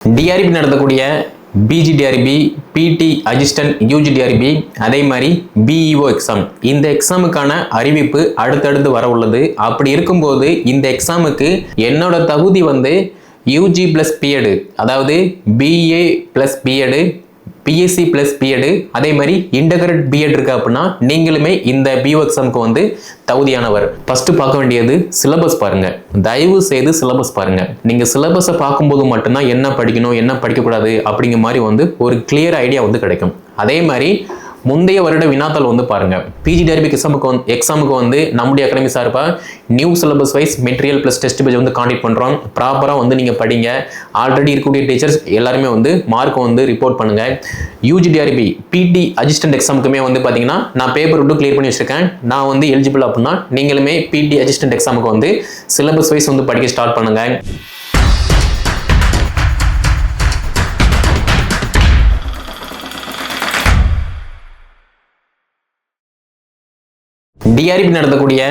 TRP நடத்தக்கூடிய PG TRB பிடி assistant UG TRB அதே மாதிரி பிஇஓ எக்ஸாம் இந்த எக்ஸாமுக்கான அறிவிப்பு அடுத்தடுத்து வர உள்ளது. அப்படி இருக்கும்போது இந்த எக்ஸாமுக்கு என்னோட தகுதி வந்து யூஜி ப்ளஸ் பிஎடு அதாவது BA plus BEd BSc plus BEd அதே மாதிரி இன்டகிரேட் பிஎட் இருக்கு அப்படின்னா நீங்களுமே இந்த பிஓ எக்ஸாமுக்கு வந்து தகுதியானவர். ஃபர்ஸ்ட் பார்க்க வேண்டியது சிலபஸ் பாருங்க. தயவு செய்து சிலபஸ் பாருங்க. நீங்க சிலபஸை பார்க்கும்போது மட்டும்தான் என்ன படிக்கணும் என்ன படிக்கக்கூடாது அப்படிங்கிற மாதிரி வந்து ஒரு கிளியர் ஐடியா வந்து கிடைக்கும். அதே மாதிரி முந்தைய வருட வினாத்தாள் வந்து பாருங்க. பிஜி டெரிபிக் எக்ஸாமுக்கு வந்து எக்ஸாமுக்கு வந்து நம்முடைய அகாடமி சார்பாக new syllabus wise material plus test page வந்து காண்டக்ட் பண்ணுறோம் ப்ராப்பராக வந்து நீங்கள் படிங்க. ஆல்ரெடி இருக்கக்கூடிய டீச்சர்ஸ் எல்லாருமே வந்து மார்க் வந்து ரிப்போர்ட் பண்ணுங்க. யூஜிடிஆர்பி பிடி அசிஸ்டன்ட் எக்ஸாமுக்குமே வந்து பார்த்தீங்கன்னா நான் பேப்பர் விட்டு கிளியர் பண்ணி வச்சிருக்கேன். நான் வந்து எலிஜிபிள் அப்படின்னா நீங்களுமே பிடி அசிஸ்டன்ட் எக்ஸாமுக்கு வந்து சிலபஸ் வைஸ் வந்து படிக்க ஸ்டார்ட் பண்ணுங்கள் டிஆர்பி நடத்தக்கூடிய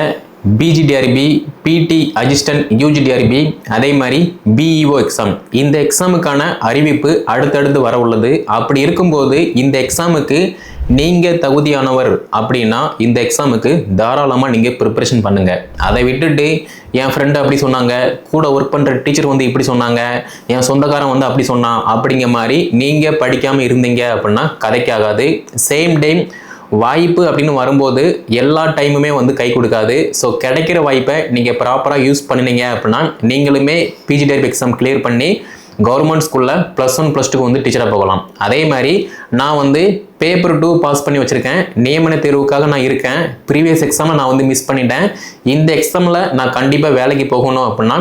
பிஜிடிஆர்பி பிடி அசிஸ்டன்ட் யூஜிடிஆர்பி அதே மாதிரி பிஇஓ எக்ஸாம் இந்த எக்ஸாமுக்கான அறிவிப்பு அடுத்தடுத்து வர உள்ளது. அப்படி இருக்கும்போது இந்த எக்ஸாமுக்கு நீங்கள் தகுதியானவர் அப்படின்னா இந்த எக்ஸாமுக்கு தாராளமாக நீங்கள் ப்ரிப்பரேஷன் பண்ணுங்கள் அதை விட்டுட்டு என் ஃப்ரெண்டு அப்படி சொன்னாங்க கூட ஒர்க் பண்ணுற டீச்சர் வந்து இப்படி சொன்னாங்க என் சொந்தக்காரன் வந்து அப்படி சொன்னான் அப்படிங்கிற மாதிரி நீங்கள் படிக்காமல் இருந்தீங்க அப்படின்னா கதைக்காகாது. சேம் டைம் வாய்ப்பு அப்படின்னு வரும்போது எல்லா டைமுமே வந்து கை கொடுக்காது. ஸோ கிடைக்கிற வாய்ப்பை நீங்கள் ப்ராப்பராக யூஸ் பண்ணினீங்க அப்படின்னா நீங்களுமே பிஜி டைப் எக்ஸாம் கிளியர் பண்ணி கவர்மெண்ட் ஸ்கூலில் ப்ளஸ் ஒன் ப்ளஸ் டூக்கு வந்து டீச்சராக போகலாம். அதே மாதிரி நான் வந்து பேப்பர் டூ பாஸ் பண்ணி வச்சுருக்கேன். நியமன தேர்வுக்காக நான் இருக்கேன். ப்ரீவியஸ் எக்ஸாமை நான் வந்து மிஸ் பண்ணிட்டேன். இந்த எக்ஸாமில் நான் கண்டிப்பாக வேலைக்கு போகணும் அப்படின்னா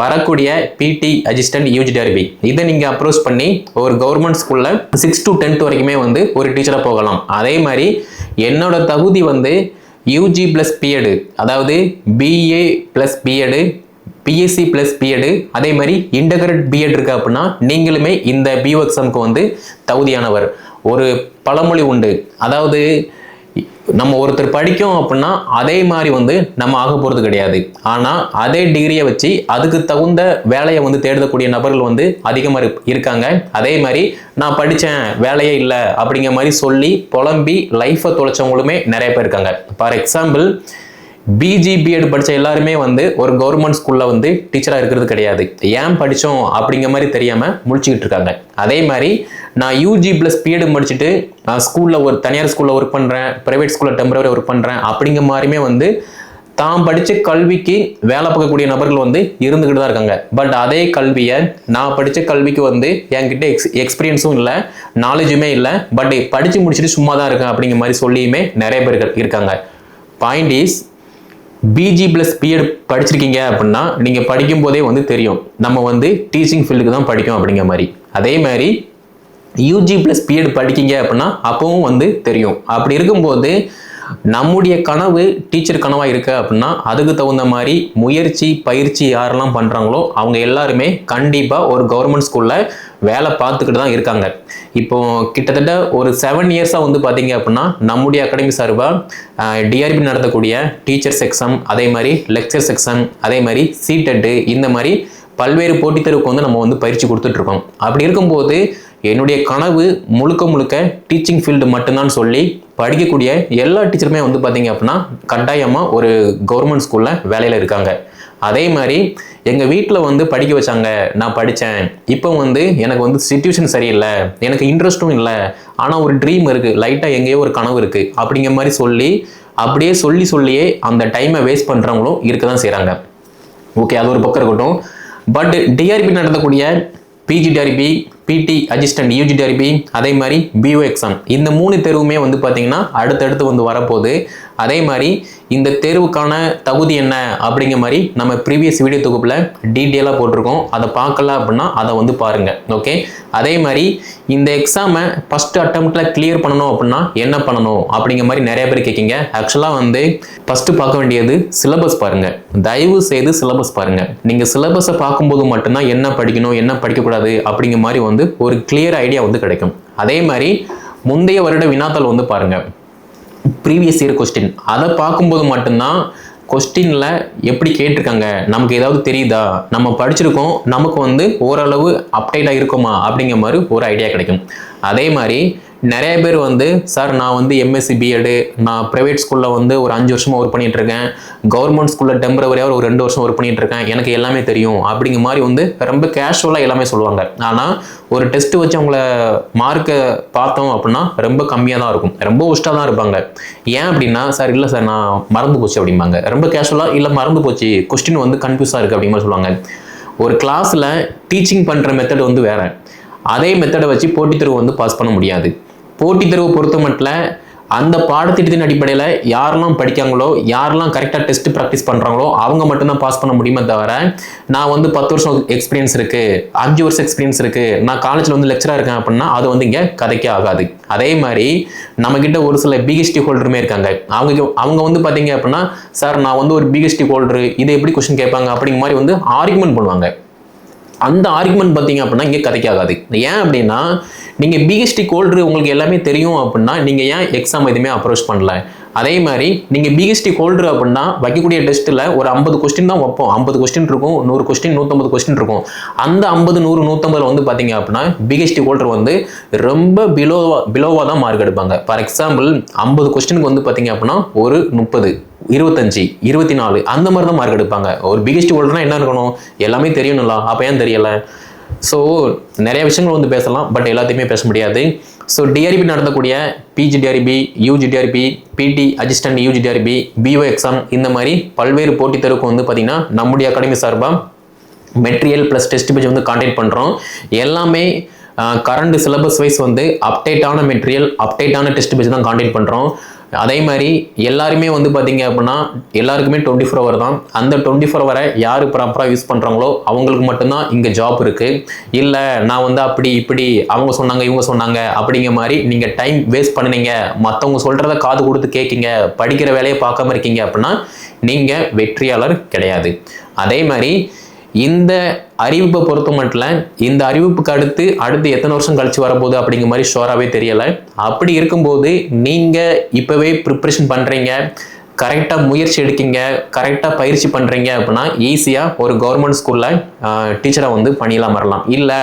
வரக்கூடிய பிடி அசிஸ்டன்ட் யூஜிடிஆர்பி இதை நீங்கள் அப்ரோச் பண்ணி ஒரு கவர்மெண்ட் ஸ்கூலில் சிக்ஸ் டு டென்த் வரைக்குமே வந்து ஒரு டீச்சராக போகலாம். அதே மாதிரி என்னோட தகுதி வந்து யூஜி ப்ளஸ் பிஎடு அதாவது BA plus BEd BSc plus BEd அதே மாதிரி இன்டகிரேட் பிஎட் இருக்கு அப்படின்னா நீங்களுமே இந்த பிஓ எக்ஸாமுக்கு வந்து தகுதியானவர். ஒரு பழமொழி உண்டு. அதாவது நம்ம ஒருத்தர் படிக்கும் அப்படின்னா அதே மாதிரி வந்து நம்ம ஆக போகிறது கிடையாது. ஆனால் அதே டிகிரியை வச்சு அதுக்கு தகுந்த வேலையை வந்து தேடக்கூடிய நபர்கள் வந்து அதிகமாக இருக்காங்க. அதே மாதிரி நான் படித்தேன் வேலையே இல்லை அப்படிங்கிற மாதிரி சொல்லி புலம்பி லைஃப்பை தொலைச்சவங்களுமே நிறைய பேர் இருக்காங்க. ஃபார் எக்ஸாம்பிள் பிஜி பிஎட் படித்த எல்லாருமே வந்து ஒரு கவர்மெண்ட் ஸ்கூலில் வந்து டீச்சராக இருக்கிறது கிடையாது. ஏன் படித்தோம் அப்படிங்கிற மாதிரி தெரியாமல் முடிச்சுக்கிட்டு இருக்காங்க. அதே மாதிரி நான் யூஜி ப்ளஸ் பிஎட் முடிச்சுட்டு நான் ஸ்கூலில் ஒரு தனியார் ஸ்கூலில் ஒர்க் பண்ணுறேன் ப்ரைவேட் ஸ்கூலில் டெம்பரவரி ஒர்க் பண்ணுறேன் அப்படிங்கிற மாதிரியுமே வந்து தான் படித்த கல்விக்கு வேலை பார்க்கக்கூடிய நபர்கள் வந்து இருந்துக்கிட்டு தான் இருக்காங்க. பட் அதே கல்வியை நான் படித்த கல்விக்கு வந்து என்கிட்ட எக்ஸ் எக்ஸ்பீரியன்ஸும் இல்லை நாலேஜுமே இல்லை. பட் படித்து முடிச்சுட்டு சும்மா தான் இருக்கேன் அப்படிங்கிற மாதிரி சொல்லியுமே நிறைய பேர் இருக்காங்க. Point is PG plus BEd படிச்சிருக்கீங்க அப்படின்னா நீங்கள் படிக்கும் போதே வந்து தெரியும். நம்ம வந்து டீச்சிங் ஃபீல்டுக்கு தான் படிக்கும் அப்படிங்கிற மாதிரி. அதே மாதிரி யூஜி ப்ளஸ் பிஎட் படிக்கீங்க அப்படின்னா அப்பவும் வந்து தெரியும். அப்படி இருக்கும்போது நம்முடைய கனவு டீச்சர் கனவாக இருக்கு அப்படின்னா அதுக்கு தகுந்த மாதிரி முயற்சி பயிற்சி யாரெல்லாம் பண்ணுறாங்களோ அவங்க எல்லாருமே கண்டிப்பாக ஒரு கவர்மெண்ட் ஸ்கூலில் வேலை பார்த்துக்கிட்டு தான் இருக்காங்க. இப்போ கிட்டத்தட்ட ஒரு செவன் இயர்ஸாக வந்து பார்த்தீங்க அப்படின்னா நம்முடைய அகாடமி சார்பாக டிஆர்பி நடத்தக்கூடிய டீச்சர்ஸ் எக்ஸாம் அதே மாதிரி லெக்சர்ஸ் எக்ஸாம் அதே மாதிரி சீட்டெட்டு இந்த மாதிரி பல்வேறு போட்டித் தேர்வுக்கு வந்து நம்ம வந்து பயிற்சி கொடுத்துட்ருக்கோம் அப்படி இருக்கும்போது என்னுடைய கனவு முழுக்க முழுக்க டீச்சிங் ஃபீல்டு மட்டும்தான் சொல்லி படிக்கக்கூடிய எல்லா டீச்சருமே வந்து பார்த்தீங்க அப்படின்னா கட்டாயமாக ஒரு கவர்மெண்ட் ஸ்கூலில் வேலையில் இருக்காங்க. அதே மாதிரி எங்கள் வீட்டில் வந்து படிக்க வச்சாங்க. நான் படித்தேன் இப்போ வந்து எனக்கு வந்து சுச்சுவேஷன் சரியில்லை. எனக்கு இன்ட்ரெஸ்ட்டும் இல்லை. ஆனால் ஒரு ட்ரீம் இருக்குது லைட்டாக எங்கேயோ ஒரு கனவு இருக்குது அப்படிங்கிற மாதிரி சொல்லி அப்படியே சொல்லி சொல்லியே அந்த டைமை வேஸ்ட் பண்ணுறவங்களும் இருக்க தான் செய்கிறாங்க ஓகே அது ஒரு பக்கம் இருக்கட்டும். பட் டிஆர்பி நடத்தக்கூடிய PG TRB BT assistant UG TRB அதே மாதிரி பிஓ எக்ஸாம் இந்த மூணு தேர்வுமே வந்து பார்த்தீங்கன்னா அடுத்தடுத்து வந்து வரப்போகுது. அதே மாதிரி இந்த தேர்வுக்கான தகுதி என்ன அப்படிங்கிற மாதிரி நம்ம ப்ரீவியஸ் வீடியோ தொகுப்பில் டீட்டெயிலாக போட்டிருக்கோம். அதை பார்க்கல அப்படின்னா அதை வந்து பாருங்கள் ஓகே அதே மாதிரி இந்த எக்ஸாமை ஃபஸ்ட்டு அட்டம்ப்டில் கிளியர் பண்ணணும் அப்படின்னா என்ன பண்ணணும் அப்படிங்கிற மாதிரி நிறைய பேர் கேட்கிங்க ஆக்சுவலாக வந்து ஃபஸ்ட்டு பார்க்க வேண்டியது சிலபஸ் பாருங்கள் தயவு செய்து சிலபஸ் பாருங்கள் நீங்கள் சிலபஸை பார்க்கும்போது மட்டும்தான் என்ன படிக்கணும் என்ன படிக்கக்கூடாது அப்படிங்கிற மாதிரி வந்து ஒரு கிளியர் ஐடியா வந்து கிடைக்கும். அதே மாதிரி முந்தைய வருட வினாத்தாள் வந்து பாருங்கள் ப்ரீவியஸ் இயர் கொஸ்டின் அதை பார்க்கும்போது மட்டும்தான் கொஸ்டினில் எப்படி கேட்டிருக்காங்க? நமக்கு ஏதாவது தெரியுதா? நம்ம படிச்சிருக்கோம். நமக்கு வந்து ஓரளவு அப்டேட்டாக இருக்குமா? அப்படிங்கிற மாதிரி ஒரு ஐடியா கிடைக்கும். அதே மாதிரி நிறைய பேர் வந்து சார் நான் வந்து எம்எஸ்சி பிஎடு நான் ப்ரைவேட் ஸ்கூலில் வந்து ஒரு அஞ்சு வருஷமாக ஒர்க் பண்ணிகிட்ருக்கேன் இருக்கேன் கவர்மெண்ட் ஸ்கூலில் டெம்பரவரியாக ஒரு ரெண்டு வருஷம் ஒர்க் பண்ணிகிட்ருக்கேன் எனக்கு எல்லாமே தெரியும். அப்படிங்கிற மாதிரி வந்து ரொம்ப கேஷுவலாக எல்லாமே சொல்லுவாங்க. ஆனால் ஒரு டெஸ்ட்டு வச்சு அவங்கள மார்க்கை பார்த்தோம் அப்படின்னா ரொம்ப கம்மியாக தான் இருக்கும். ரொம்ப ஒஸ்ட்டாக தான் இருப்பாங்க. ஏன் அப்படின்னா சார் இல்லை சார் நான் மறந்து போச்சு அப்படிம்பாங்க. ரொம்ப கேஷுவலாக இல்லை மறந்து போச்சு. கொஸ்டின் வந்து கன்ஃபியூஸாக இருக்குது அப்படிங்கிற சொல்லுவாங்க. ஒரு கிளாஸில் டீச்சிங் பண்ணுற மெத்தட் வந்து வேறு. அதே மெத்தடை வச்சு போட்டித் தேர்வு வந்து பாஸ் பண்ண முடியாது. போட்டித் தேர்வு பொறுத்த மட்டும் அந்த பாடத்திட்டத்தின் அடிப்படையில் யாரெல்லாம் படிக்காங்களோ யாரெல்லாம் கரெக்டாக டெஸ்ட் ப்ராக்டிஸ் பண்ணுறாங்களோ அவங்க மட்டும்தான் பாஸ் பண்ண முடியுமே தவிர நான் வந்து பத்து வருஷம் எக்ஸ்பீரியன்ஸ் இருக்குது அஞ்சு வருஷம் எக்ஸ்பீரியன்ஸ் இருக்குது நான் காலேஜில் வந்து லெக்சராக இருக்கேன் அப்படின்னா அது வந்து இங்கே கதைக்கே ஆகாது. அதே மாதிரி நம்மக்கிட்ட ஒரு சில பிஹெச்டி ஹோல்டருமே இருக்காங்க. அவங்க அவங்க வந்து பார்த்தீங்க அப்படின்னா சார் நான் வந்து ஒரு பிஹெச்டி ஹோல்டரு இதை எப்படி கொஸ்டின் கேட்பாங்க? அப்படிங்கிற மாதிரி வந்து ஆர்குமெண்ட் பண்ணுவாங்க அந்த ஆர்குமெண்ட் பார்த்தீங்க அப்படின்னா இங்கே கதைக்காகாது ஏன் அப்படின்னா நீங்கள் பிஹெச்டி கோல்டு உங்களுக்கு எல்லாமே தெரியும் அப்படின்னா நீங்கள் ஏன் எக்ஸாம் எதுவுமே அப்ரோச் பண்ணல? அதே மாதிரி நீங்கள் பிஹெச்டி கோல்டு அப்படின்னா வைக்கக்கூடிய டெஸ்ட்டில் ஒரு ஐம்பது கொஸ்டின் தான் வைப்போம். ஐம்பது கொஸ்டின் இருக்கும் நூறு கொஸ்டின் நூற்றம்பது கொஸ்டின் இருக்கும். அந்த ஐம்பது நூறு நூற்றம்பதில் வந்து பார்த்தீங்க அப்படின்னா பிஹெச்டி ஹோல்டர் வந்து ரொம்ப பிலோவா பிலோவாக தான் மார்க் எடுப்பாங்க. ஃபார் எக்ஸாம்பிள் ஐம்பது கொஸ்டினுக்கு வந்து பார்த்தீங்க அப்படின்னா ஒரு முப்பது இருபத்தஞ்சி இருபத்தி நாலு அந்த மாதிரி தான் மார்க் எடுப்பாங்க. ஒரு பிகெஸ்ட் ஹோல்டர்னா என்ன இருக்கணும்? எல்லாமே தெரியணும்ல அப்போ ஏன் தெரியலை? ஸோ நிறைய விஷயங்கள் வந்து பேசலாம் பட் எல்லாத்தையுமே பேச முடியாது. ஸோ டிஆர்பி நடத்தக்கூடிய PG TRB UG TRB BT assistant UG TRB BO exam இந்த மாதிரி பல்வேறு போட்டித் தேர்வுக்கு வந்து பார்த்திங்கன்னா நம்முடைய அகாடமி சார்பாக மெட்டீரியல் ப்ளஸ் டெஸ்ட் பேஜ் வந்து கான்டெக்ட் பண்ணுறோம் எல்லாமே கரண்ட் சிலபஸ் வைஸ் வந்து அப்டேட்டான மெட்டீரியல் அப்டேட்டான டெஸ்ட் பேஜ் தான் கான்டெக்ட் பண்ணுறோம் அதே மாதிரி எல்லாருமே வந்து பார்த்தீங்க அப்படின்னா எல்லாருக்குமே டுவெண்ட்டி ஃபோர் ஹவர் தான். அந்த டுவெண்ட்டி ஃபோர் ஹவரை யார் ப்ராப்பராக யூஸ் பண்ணுறாங்களோ அவங்களுக்கு மட்டும்தான் இங்கே ஜாப் இருக்குது இல்லை நான் வந்து அப்படி இப்படி அவங்க சொன்னாங்க இவங்க சொன்னாங்க அப்படிங்கிற மாதிரி நீங்கள் டைம் வேஸ்ட் பண்ணுனீங்க. மற்றவங்க சொல்கிறத காது கொடுத்து கேட்கிங்க படிக்கிற வேலையை பார்க்காம இருக்கீங்க அப்படின்னா நீங்கள் வெற்றியாளர் கிடையாது. அதே மாதிரி இந்த அறிவிப்பை பொறுத்த மட்டும் இந்த அறிவிப்புக்கு அடுத்து அடுத்து எத்தனை வருஷம் கழிச்சு வரப்போகுது அப்படிங்கிற மாதிரி ஷோராகவே தெரியலை. அப்படி இருக்கும்போது நீங்கள் இப்போவே ப்ரிப்ரேஷன் பண்ணுறீங்க கரெக்டாக முயற்சி எடுக்கீங்க கரெக்டாக பயிற்சி பண்ணுறீங்க அப்படின்னா ஈஸியாக ஒரு கவர்மெண்ட் ஸ்கூலில் டீச்சராக வந்து பணியெல்லாம் வரலாம். இல்லை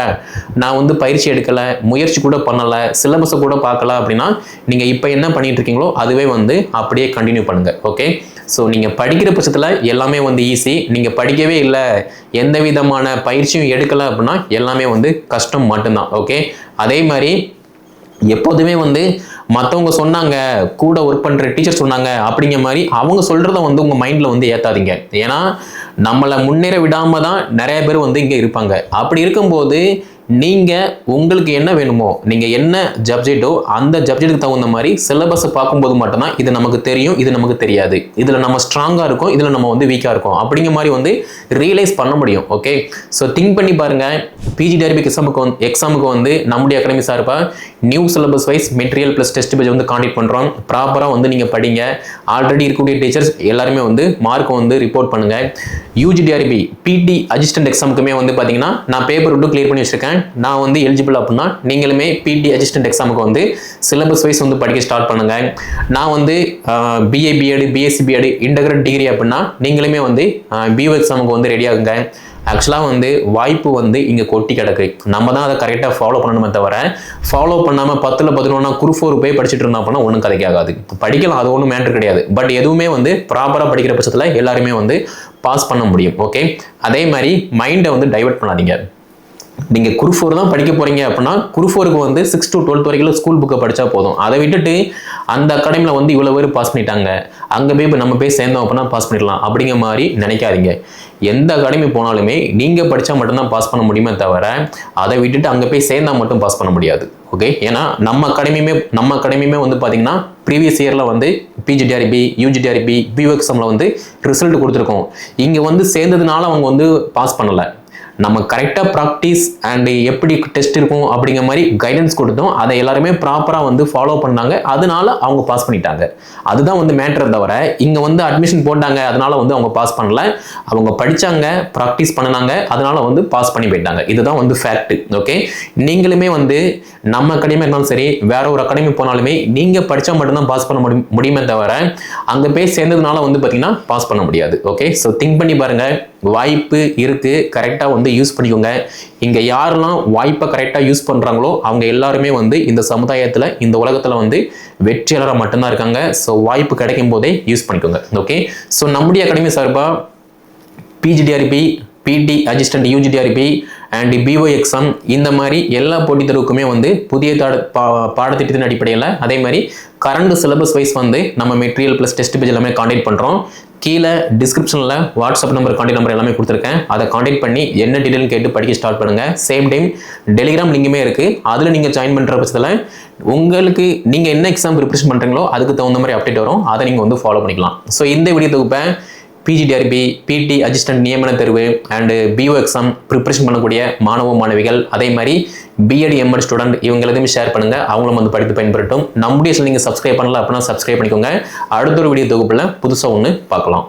நான் வந்து பயிற்சி எடுக்கலை முயற்சி கூட பண்ணலை சிலபஸை கூட பார்க்கல அப்படின்னா நீங்கள் இப்போ என்ன பண்ணிகிட்டு இருக்கீங்களோ அதுவே வந்து அப்படியே கண்டினியூ பண்ணுங்கள் ஓகே ஸோ நீங்கள் படிக்கிற பட்சத்தில் எல்லாமே வந்து ஈஸி நீங்கள் படிக்கவே இல்லை எந்த விதமான பயிற்சியும் எடுக்கலை அப்படின்னா எல்லாமே வந்து கஷ்டம் மட்டும்தான் ஓகே அதே மாதிரி எப்போதுமே வந்து மற்றவங்க சொன்னாங்க கூட ஒர்க் பண்ணுற டீச்சர் சொன்னாங்க அப்படிங்கிற மாதிரி அவங்க சொல்கிறத வந்து உங்கள் மைண்டில் வந்து ஏற்றாதீங்க ஏன்னா நம்மளை முன்னேற விடாமல் தான் நிறைய பேர் வந்து இங்கே இருப்பாங்க. அப்படி இருக்கும்போது நீங்கள் உங்களுக்கு என்ன வேணுமோ நீங்கள் என்ன சப்ஜெக்டோ அந்த சப்ஜெக்ட்டுக்கு தகுந்த மாதிரி சிலபஸை பார்க்கும்போது மட்டும்தான் இது நமக்கு தெரியும் இது நமக்கு தெரியாது. இதில் நம்ம ஸ்ட்ராங்காக இருக்கும் இதில் நம்ம வந்து வீக்காக இருக்கும். அப்படிங்கிற மாதிரி வந்து ரியலைஸ் பண்ண முடியும் ஓகே ஸோ திங்க் பண்ணி பாருங்கள் பிஜி டெரிபிக் எக்ஸாமுக்கு வந்து எக்ஸாமுக்கு வந்து நம்முடைய அகாடமி சார்பாக new syllabus wise material plus test page வந்து காண்டக்ட் பண்ணுறோம் ப்ராப்பராக வந்து நீங்கள் படிங்க. ஆல்ரெடி இருக்கக்கூடிய டீச்சர்ஸ் எல்லாருமே வந்து மார்க்கை வந்து ரிப்போர்ட் பண்ணுங்கள் யூஜிடிஆர்பி பிடி அசிஸ்டன்ட் எக்ஸாமுக்குமே வந்து பார்த்தீங்கன்னா நான் பேப்பர் விட்டு கிளியர் பண்ணி வச்சிருக்கேன். நான் வந்து எலிஜிபிள் அப்படின்னா நீங்களுமே பிடி அசிஸ்டன்ட் எக்ஸாமுக்கு வந்து சிலபஸ் வைஸ் வந்து படிக்க ஸ்டார்ட் பண்ணுங்கள் நான் வந்து BA BEd BSc BEd integrate degree அப்படின்னா நீங்களுமே வந்து பிஓ எக்ஸாமுக்கு வந்து ரெடியாகுங்க ஆக்சுவலாக வந்து வாய்ப்பு வந்து இங்கே கொட்டி கிடக்கு. நம்ம தான் அதை கரெக்டாக ஃபாலோ பண்ணணுமே தவிர ஃபாலோ பண்ணாமல் பத்தில் பதினொன்னா குரூப் ஃபோர் போய் படிச்சுட்டு இருந்தோம் அப்படின்னா ஒன்றும் கதைக்காகாது படிக்கலாம் அது ஒன்றும் மேட்ரு கிடையாது. பட் எதுவுமே வந்து ப்ராப்பராக படிக்கிற பட்சத்தில் எல்லாருமே வந்து பாஸ் பண்ண முடியும். ஓகே அதே மாதிரி மைண்டை வந்து டைவர்ட் பண்ணாதீங்க. நீங்கள் குரூப் ஃபோர் தான் படிக்க போகிறீங்க அப்படின்னா குரூப் ஃபோருக்கு வந்து சிக்ஸ் டு டுவெல்த் வரைக்கும் ஸ்கூல் புக்கை படித்தா போதும். அதை விட்டுட்டு அந்த அகாடமியில் வந்து இவ்வளோ பேர் பாஸ் பண்ணிட்டாங்க. அங்கே போய் இப்போ நம்ம போய் சேர்ந்தோம் அப்படின்னா பாஸ் பண்ணிடலாம். அப்படிங்கிற மாதிரி நினைக்காதீங்க. எந்த அகாடமி போனாலுமே நீங்கள் படித்தா மட்டும்தான் பாஸ் பண்ண முடியுமே தவிர அதை விட்டுட்டு அங்கே போய் சேர்ந்தா மட்டும் பாஸ் பண்ண முடியாது. ஓகே ஏன்னா நம்ம அகாடமியுமே நம்ம அகாடமியுமே வந்து பார்த்தீங்கன்னா ப்ரீவியஸ் இயரில் வந்து பிஜிடிஆர்பி யூஜிடிஆர்பி பிஓஎக்ஸாமில் வந்து ரிசல்ட் கொடுத்துருக்கோம். இங்கே வந்து சேர்ந்ததுனால அவங்க வந்து பாஸ் பண்ணலை. நம்ம கரெக்டாக ப்ராக்டிஸ் அண்டு எப்படி டெஸ்ட் இருக்கும் அப்படிங்கிற மாதிரி கைடன்ஸ் கொடுத்தோம். அதை எல்லாருமே ப்ராப்பராக வந்து ஃபாலோ பண்ணாங்க. அதனால அவங்க பாஸ் பண்ணிட்டாங்க. அதுதான் வந்து மேட்ரை தவிர இங்கே வந்து அட்மிஷன் போட்டாங்க. அதனால வந்து அவங்க பாஸ் பண்ணல. அவங்க படித்தாங்க ப்ராக்டிஸ் பண்ணினாங்க. அதனால வந்து பாஸ் பண்ணி போயிட்டாங்க. இதுதான் வந்து ஃபேக்ட் ஓகே நீங்களுமே வந்து நம்ம அகாடமி இருந்தாலும் சரி வேற ஒரு அகாடமி போனாலுமே நீங்கள் படித்தா மட்டும்தான் பாஸ் பண்ண முடியும் முடியுமே தவிர அங்கே போய் சேர்ந்ததுனால வந்து பார்த்தீங்கன்னா பாஸ் பண்ண முடியாது. ஓகே ஸோ திங்க் பண்ணி பாருங்கள் வாய்ப்பு இருக்குது கரெக்டாக வந்து யூஸ் பண்ணிக்கோங்க. இங்கே யாரெல்லாம் வாய்ப்பை கரெக்டாக யூஸ் பண்ணுறாங்களோ அவங்க எல்லாருமே வந்து இந்த சமுதாயத்தில் இந்த உலகத்தில் வந்து வெற்றியாளராக மட்டும்தான் இருக்காங்க. ஸோ வாய்ப்பு கிடைக்கும் போதே யூஸ் பண்ணிக்கோங்க. ஓகே ஸோ நம்முடைய அகாடமி சார்பாக PG TRB BT assistant UG TRB and BO exam இந்த மாதிரி எல்லா போட்டித் தேர்வுக்குமே வந்து புதிய தாட பா பாடத்திட்டத்தின் அடிப்படையில் அதே மாதிரி கரண்ட் சிலபஸ் வைஸ் வந்து நம்ம மெட்டீரியல் ப்ளஸ் டெஸ்ட் பேஜ் எல்லாமே காண்டாக்ட் பண்ணுறோம் கீழே டிஸ்கிரிப்ஷனில் வாட்ஸ்அப் நம்பர் காண்டாக்ட் நம்பர் எல்லாமே கொடுத்துருக்கேன். அதை காண்டாக்ட் பண்ணி என்ன டீடைல் கேட்டு படிக்க ஸ்டார்ட் பண்ணுங்கள் சேம் டைம் டெலிகிராம் லிங்குமே இருக்குது அதில் நீங்கள் ஜாயின் பண்ணுற பட்சத்தில் உங்களுக்கு நீங்கள் என்ன எக்ஸாம் ப்ரிப்ரேஷன் பண்ணுறீங்களோ அதுக்கு தகுந்த மாதிரி அப்டேட் வரும். அதை நீங்கள் வந்து ஃபாலோ பண்ணிக்கலாம். ஸோ இந்த வீடியோ தொகுப்பை பிஜிடிஆர்பி பிடி அசிஸ்டன்ட் நியமன தேர்வு அண்டு பிஓ எக்ஸாம் ப்ரிப்ரேஷன் பண்ணக்கூடிய மாணவ மாணவிகள் அதே மாதிரி பிஎட் எம்எட் ஸ்டூடெண்ட் இவங்க எல்லாத்தையும் ஷேர் பண்ணுங்க. அவங்களும் வந்து படித்து பயன்படுத்தும் நம்முடைய நீங்கள் சப்ஸ்கிரைப் பண்ணல அப்படின்னா சப்ஸ்கிரைப் பண்ணிக்கோங்க. அடுத்த ஒரு வீடியோ தொகுப்பில் புதுசாக ஒன்று பார்க்கலாம்.